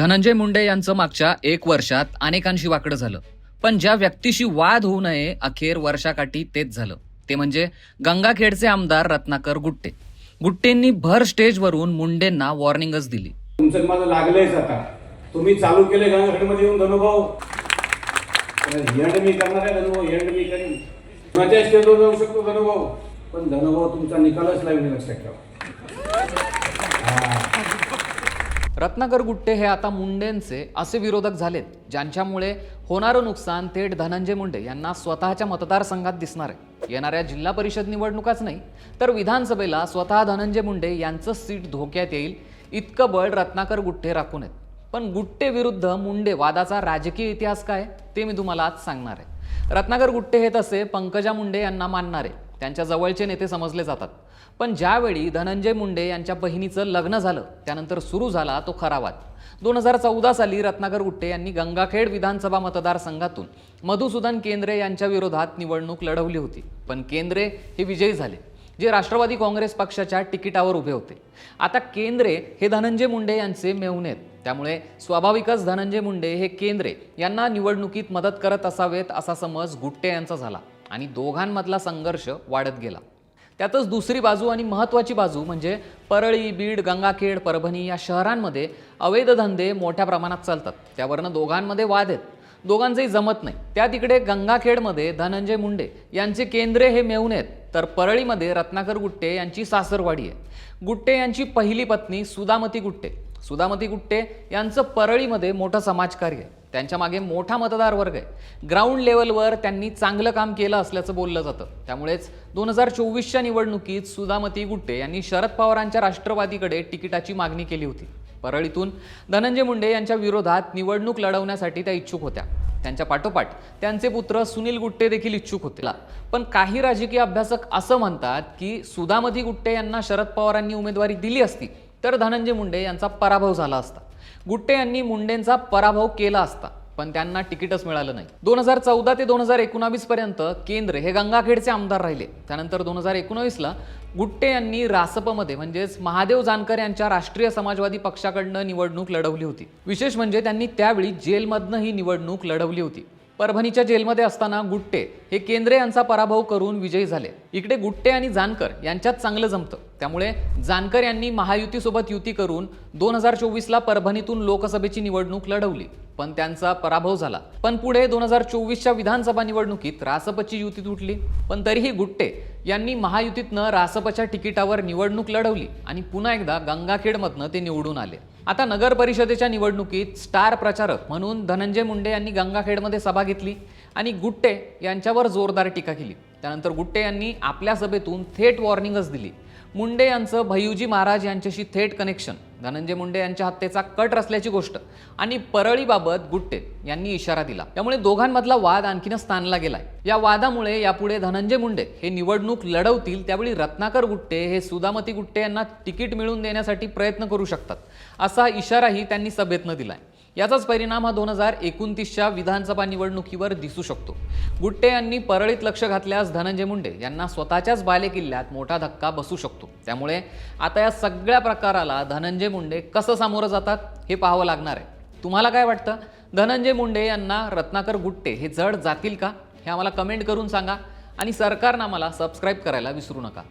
धनंजय मुंडे यांचं मागच्या एक वर्षात अनेकांशी वाकडं झालं. पण ज्या व्यक्तीशी वाद होऊ नये अखेर वर्षाकाठी तेच झालं. ते म्हणजे गंगाखेडचे आमदार रत्नाकर गुट्टे. गुट्टेंनी भर स्टेजवरून मुंडेंना वॉर्निंगच दिली. तुमचं आणि माझं लागलंयच आता. तुम्ही चालू केले गंगाखेडमध्ये येऊन धनुभाऊ. मी करणार आहे धनुभाऊ एंड मी करीन. माझ्या स्टेजवर जाऊ शकतो धनुभाऊ. पण धनुभाऊ तुमचा निकालच लागेल लक्षात ठेवा. रत्नाकर गुट्टे हे आता मुंडेंचे असे विरोधक झालेत ज्यांच्यामुळे होणारं नुकसान थेट धनंजय मुंडे यांना स्वतःच्या मतदारसंघात दिसणार आहे. येणाऱ्या जिल्हा परिषद निवडणुकाच नाही तर विधानसभेला स्वतः धनंजय मुंडे यांचं सीट धोक्यात येईल इतकं बळ रत्नाकर गुट्टे राखून आहेत. पण गुट्टे विरुद्ध मुंडे वादाचा राजकीय इतिहास काय ते मी तुम्हाला आज सांगणार आहे. रत्नाकर गुट्टे हे तसे पंकजा मुंडे यांना मानणारे त्यांच्या जवळचे नेते समजले जातात. पण ज्यावेळी धनंजय मुंडे यांच्या बहिणीचं लग्न झालं त्यानंतर सुरू झाला तो खरा वाद दोन हजार चौदा साली रत्नाकर गुट्टे यांनी गंगाखेड विधानसभा मतदारसंघातून मधुसूदन केंद्रे यांच्या विरोधात निवडणूक लढवली होती. पण केंद्रे हे विजयी झाले जे राष्ट्रवादी काँग्रेस पक्षाच्या तिकिटावर उभे होते. आता केंद्रे हे धनंजय मुंडे यांचे मेहुणे आहेत. त्यामुळे स्वाभाविकच धनंजय मुंडे हे केंद्रे यांना निवडणुकीत मदत करत असावेत असा समज गुट्टे यांचा झाला. आणि दोघांमधला संघर्ष वाढत गेला. त्यातच दुसरी बाजू आणि महत्त्वाची बाजू म्हणजे परळी बीड गंगाखेड परभणी या शहरांमध्ये अवैध धंदे मोठ्या प्रमाणात चालतात. त्यावरनं दोघांमध्ये वाद आहेत. दोघांचंही जमत नाही. त्या तिकडे गंगाखेडमध्ये धनंजय मुंडे यांचे केंद्रे हे मेहुणे आहेत. तर परळीमध्ये रत्नाकर गुट्टे यांची सासरवाडी आहे. गुट्टे यांची पहिली पत्नी सुदामती गुट्टे. सुदामती गुट्टे यांचं परळीमध्ये मोठं समाजकार्य आहे. त्यांच्या मागे मोठा मतदार वर्ग आहे. ग्राउंड लेवलवर त्यांनी चांगलं काम केलं असल्याचं बोललं जातं. त्यामुळेच दोन हजार चोवीसच्या निवडणुकीत सुदामती गुट्टे यांनी शरद पवारांच्या राष्ट्रवादीकडे तिकिटाची मागणी केली होती. परळीतून धनंजय मुंडे यांच्या विरोधात निवडणूक लढवण्यासाठी त्या इच्छुक होत्या. त्यांच्या पाठोपाठ त्यांचे पुत्र सुनील गुट्टे देखील इच्छुक होते. पण काही राजकीय अभ्यासक असं म्हणतात की सुदामती गुट्टे यांना शरद पवारांनी उमेदवारी दिली असती तर धनंजय मुंडे यांचा पराभव झाला असता. गुट्टे यांनी मुंडेंचा पराभव केला असता पण त्यांना तिकीटच मिळालं नाही. दोन हजार चौदा ते दोन हजार एकोणावीस पर्यंत केंद्र हे गंगाखेडचे आमदार राहिले. त्यानंतर दोन हजार एकोणावीसला गुट्टे यांनी रासपमध्ये म्हणजेच महादेव जानकर यांच्या राष्ट्रीय समाजवादी पक्षाकडनं निवडणूक लढवली होती. विशेष म्हणजे त्यांनी त्यावेळी जेलमधनं ही निवडणूक लढवली होती. परभणीच्या जेलमध्ये असताना गुट्टे हे केंद्रे यांचा पराभव करून विजयी झाले. इकडे गुट्टे आणि जानकर यांच्यात चांगलं जमतं. त्यामुळे जानकर यांनी महायुतीसोबत युती करून दोन हजार चोवीसला परभणीतून लोकसभेची निवडणूक लढवली. पण त्यांचा पराभव झाला. पण पुढे दोन हजार चोवीसच्या विधानसभा निवडणुकीत रासपची युती तुटली. पण तरीही गुट्टे यांनी महायुतीतनं रासपच्या तिकिटावर निवडणूक लढवली आणि पुन्हा एकदा गंगाखेडमधनं ते निवडून आले. आता नगर परिषदेच्या निवडणुकीत स्टार प्रचारक म्हणून धनंजय मुंडे यांनी गंगाखेडमध्ये सभा घेतली आणि गुट्टे यांच्यावर जोरदार टीका केली. त्यानंतर गुट्टे यांनी आपल्या सभेतून थेट वॉर्निंगच दिली. मुंडे यांचं भैयूजी महाराज यांच्याशी थेट कनेक्शन धनंजय मुंडे यांच्या हत्येचा कट रचल्याची गोष्ट आणि परळीबाबत गुट्टे यांनी इशारा दिला. त्यामुळे दोघांमधला वाद आणखीनच ताणला गेलाय. या वादामुळे यापुढे धनंजय मुंडे हे निवडणूक लढवतील त्यावेळी रत्नाकर गुट्टे हे सुदामती गुट्टे यांना तिकीट मिळवून देण्यासाठी प्रयत्न करू शकतात असा इशाराही त्यांनी सभेतनं दिलाय. याचाच परिणाम हा दोन हजार एकोणतीसच्या विधानसभा निवडणुकीवर दिसू शकतो. गुट्टे यांनी परळीत लक्ष घातल्यास धनंजय मुंडे यांना स्वतःच्याच बालेकिल्ल्यात मोठा धक्का बसू शकतो. त्यामुळे आता या सगळ्या प्रकाराला धनंजय मुंडे कसं सामोरं जातात हे पाहावं लागणार आहे. तुम्हाला काय वाटतं? धनंजय मुंडे यांना रत्नाकर गुट्टे हे जड जातील का? हे आम्हाला कमेंट करून सांगा आणि सरकारनं आम्हाला सबस्क्राईब करायला विसरू नका.